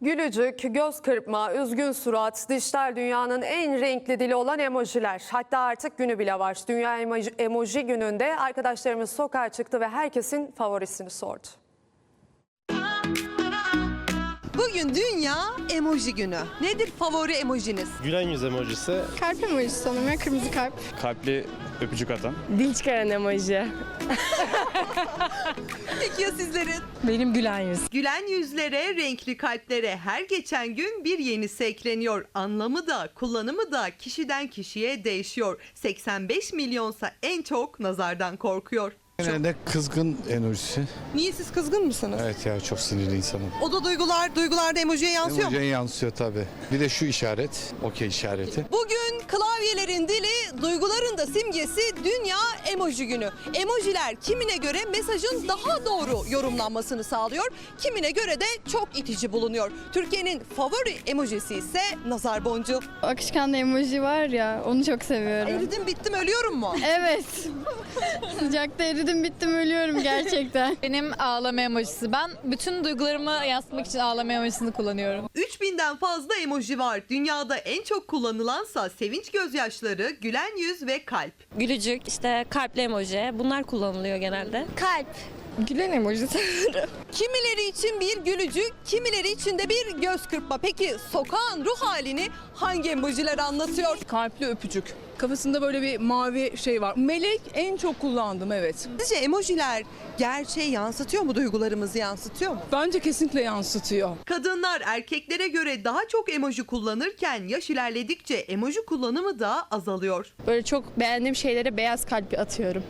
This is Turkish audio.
Gülücük, göz kırpma, üzgün surat, dijital dünyanın en renkli dili olan emojiler. Hatta artık günü bile var. Dünya emoji, emoji gününde arkadaşlarımız sokağa çıktı ve herkesin favorisini sordu. Bugün Dünya Emoji Günü. Nedir favori emojiniz? Gülen yüz emojisi Kalp emojisi sanırım ya kırmızı kalp. kalpli öpücük atan. Dil çıkaran emoji. Peki ya sizlerin? Benim gülen yüz. Gülen yüzlere, renkli kalplere her geçen gün bir yenisi ekleniyor. Anlamı da, kullanımı da kişiden kişiye değişiyor. 85 milyonsa en çok nazardan korkuyor. Genelde kızgın enerjisi. Niye siz kızgın mısınız? Evet ya çok sinirli insanım. O da duygular, duygularda emojiye yansıyor mu? Emojiye yansıyor tabii. Bir de şu işaret, okey işareti. Bugün klavyelerin dili, duyguların da simgesi Dünya Emoji Günü. Emojiler kimine göre mesajın daha doğru yorumlanmasını sağlıyor, kimine göre de çok itici bulunuyor. Türkiye'nin favori emojisi ise nazar boncuğu. Akışkanlı emoji var ya onu çok seviyorum. Eridim bittim ölüyorum mu? Evet. Sıcakta eridim bittim ölüyorum gerçekten. Benim ağlama emojisi. Ben bütün duygularımı yansıtmak için ağlama emojisini kullanıyorum. 3000'den fazla emoji var. Dünyada en çok kullanılansa sevinç gözyaşları, gülen yüz ve kalp. Gülücük, işte kalpli emoji bunlar kullanılıyor genelde. Kalp. Gülen emojisi. Kimileri için bir gülücük, kimileri için de bir göz kırpma. Peki sokağın ruh halini hangi emojiler anlatıyor? Kalpli öpücük. Kafasında böyle bir mavi şey var. Melek en çok kullandım evet. Sizce emojiler gerçeği yansıtıyor mu, duygularımızı yansıtıyor mu? Bence kesinlikle yansıtıyor. Kadınlar erkeklere göre daha çok emoji kullanırken yaş ilerledikçe emoji kullanımı da azalıyor. Böyle çok beğendiğim şeylere beyaz kalp atıyorum.